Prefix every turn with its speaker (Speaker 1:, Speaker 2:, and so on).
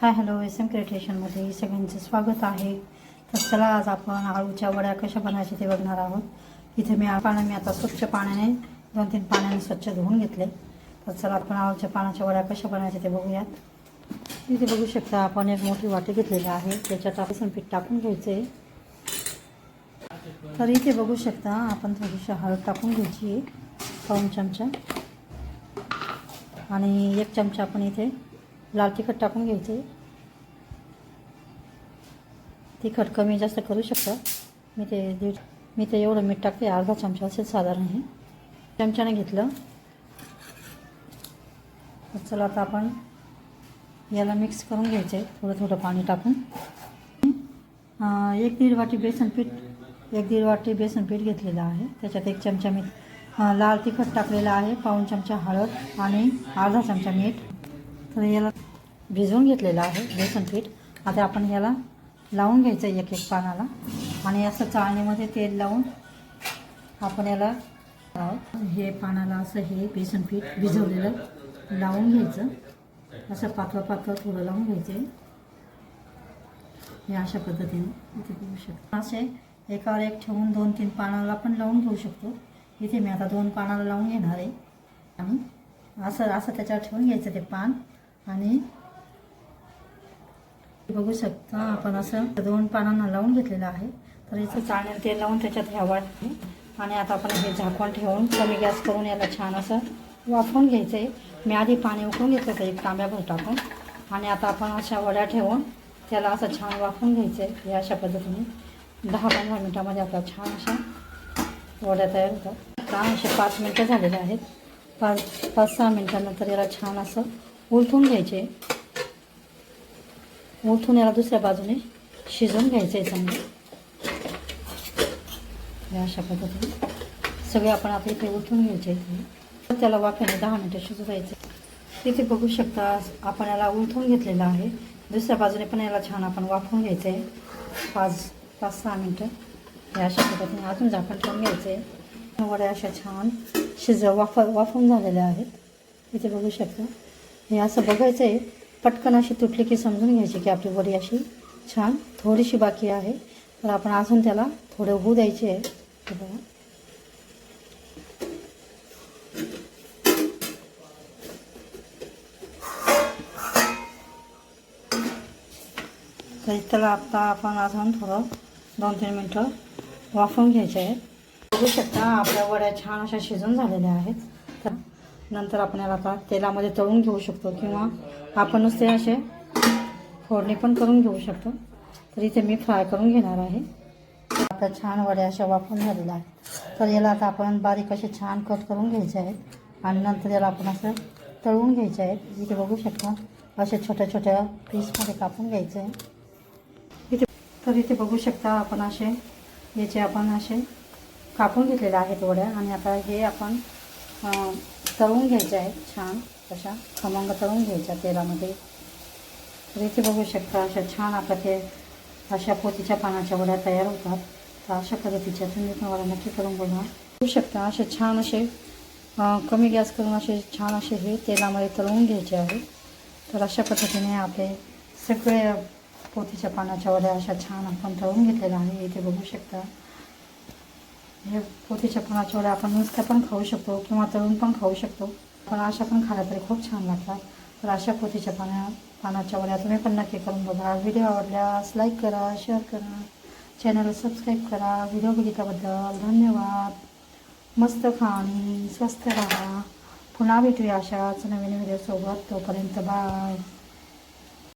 Speaker 1: हाय hello S M क्रिएटेशनमध्ये सगळ्यांचं स्वागत आहे. तर चला आज आपण आळूच्या वड्या कशा बनवायच्या ते बघणार आहोत. इथे मी पानं मी आता स्वच्छ पाण्याने दोन तीन पाण्याने स्वच्छ धुवून घेतले. तर चला आपण आळूच्या पानाच्या वड्या कशा बनवायच्या ते बघूयात. इथे बघू शकता आपण एक मोठी वाटी घेतलेली आहे. त्याच्यात आपण पीठ टाकून घ्यायचं. आहे तर इथे बघू शकता आपण थोडीशी हळद टाकून घ्यायची. आहे पाऊन चमचा. आणि एक चमचा आपण इथे लाल तिखट टाकून घ्यायचे. तिखट कमी जास्त करू शकता. मी ते दीड मी ते एवढं मीठ टाकते. अर्धा चमचा असेल साधारण हे चमच्याने घेतलं. चला आता आपण याला मिक्स करून घ्यायचं. आहे थोडं थोडं पाणी टाकून. एक दीड वाटी बेसन पीठ एक दीड वाटी बेसन पीठ घेतलेलं आहे. त्याच्यात एक चमचा मीठ लाल तिखट टाकलेलं आहे. पाऊण चमचा हळद आणि अर्धा चमचा मीठ. तर याला भिजवून घेतलेलं आहे बेसन पीठ. आता आपण याला लावून घ्यायचं एक एक पानाला. आणि असं चाळणीमध्ये तेल लावून आपण याला हे पानाला असं हे बेसन पीठ भिजवलेलं लावून घ्यायचं. असं पातळ पातळ थोडं लावून घ्यायचं हे अशा पद्धतीने इथे घेऊ शकतो. असे एकावर एक ठेवून दोन तीन पानाला पण लावून घेऊ शकतो. इथे मी आता दोन पानाला लावून घेणार आहे. आणि असं असं त्याच्यावर ठेवून घ्यायचं ते पान. आणि बघू शकता आपण असं दोन पानांना लावून घेतलेलं आहे. तर याचं चाळण्यात तेल लावून त्याच्यात ह्या वाटते आणि आता आपण हे झाकण ठेवून कमी गॅस करून याला छान असं वाफवून घ्यायचं आहे मी आधी पाणी उकळून घेतलं होतं एक तांब्याभर टाकून आणि आता आपण अशा वड्या ठेवून त्याला असं छान वाफवून घ्यायचं आहे हे अशा पद्धतीने. दहा पंधरा मिनटामध्ये आपल्या छान अशा वड्या तयार होतात. छान असे पाच मिनटं झालेले आहेत. पाच पाच सहा मिनटानंतर याला छान असं उलथून घ्यायचे. उलथून याला दुसऱ्या बाजूने शिजवून घ्यायचं आहे चांगलं. या अशा पद्धतीने. सगळे आपण आता इथे उलथून घ्यायचे इथे त्याला वाफ्याने दहा मिनटं शिजू द्यायचं तिथे बघू शकता आपण याला उलथून घेतलेलं आहे. दुसऱ्या बाजूने पण याला छान आपण वाफवून घ्यायचं आहे पाच पाच सहा मिनटं. या अशा पद्धतीने अजून झाकण ठेवून घ्यायचं आहे वड्या अशा छान शिज वाफ वाफवून झालेल्या आहेत. इथे बघू शकता. हे असं बघायचं आहे. पटकन अशी तुटली की समजून घ्यायची की आपली वडी अशी छान थोडीशी बाकी आहे. तर आपण अजून त्याला थोडे होऊ द्यायचे आहे. बघा. तर त्याला आता आपण अजून थोडं दोन तीन मिनटं वाफवून घ्यायचे आहेत बघू शकता आपल्या वड्या छान अशा शिजून झालेल्या आहेत. तर नंतर आपण याला आता तेलामध्ये तळून घेऊ शकतो किंवा आपण नुसते असे फोडणी पण करून घेऊ शकतो. तर इथे मी फ्राय करून घेणार आहे. आता छान वड्या अशा वापरून झालेल्या आहेत. तर याला आता आपण बारीक असे छान कट करून घ्यायचे आहेत. आणि नंतर याला आपण असं तळून घ्यायचे आहेत. इथे बघू शकता असे छोट्या छोट्या पीसमध्ये कापून घ्यायचे आहे इथे तर इथे बघू शकता आपण असे याचे आपण असे कापून घेतलेले आहेत वड्या. आणि आता हे आपण तळून घ्यायचे आहेत छान. अशा खमंग तळून घ्यायच्या तेलामध्ये. तर इथे बघू शकता अशा छान आता ते अशा पोतीच्या पानाच्या वड्या तयार होतात. तर अशा पद्धतीच्या तुम्ही पण नक्की करून बघा बघू शकता असे छान असे कमी गॅस करून असे छान असे हे तेलामध्ये तळून घ्यायचे आहे. तर अशा पद्धतीने आपले सगळे पोतीच्या पानाच्या वड्या अशा छान आपण तळून घेतलेल्या आहे इथे बघू शकता हे पोथीच्या पानाच्या वड्या आपण नुसत्या पण खाऊ शकतो किंवा तळून पण खाऊ शकतो. पण अशा पण खाल्या तरी खूप छान लागतात. तर अशा पोथीच्या पाण्या पानाच्या वड्या तुम्ही पण नक्की करून बघा. व्हिडिओ आवडल्यास लाईक करा शेअर करा. चॅनल सबस्क्राईब करा. व्हिडिओ बघितल्याबद्दल धन्यवाद. मस्त खा आणि स्वस्त राहा. पुन्हा भेटूया अशाच नवीन व्हिडिओसोबत तोपर्यंत बाय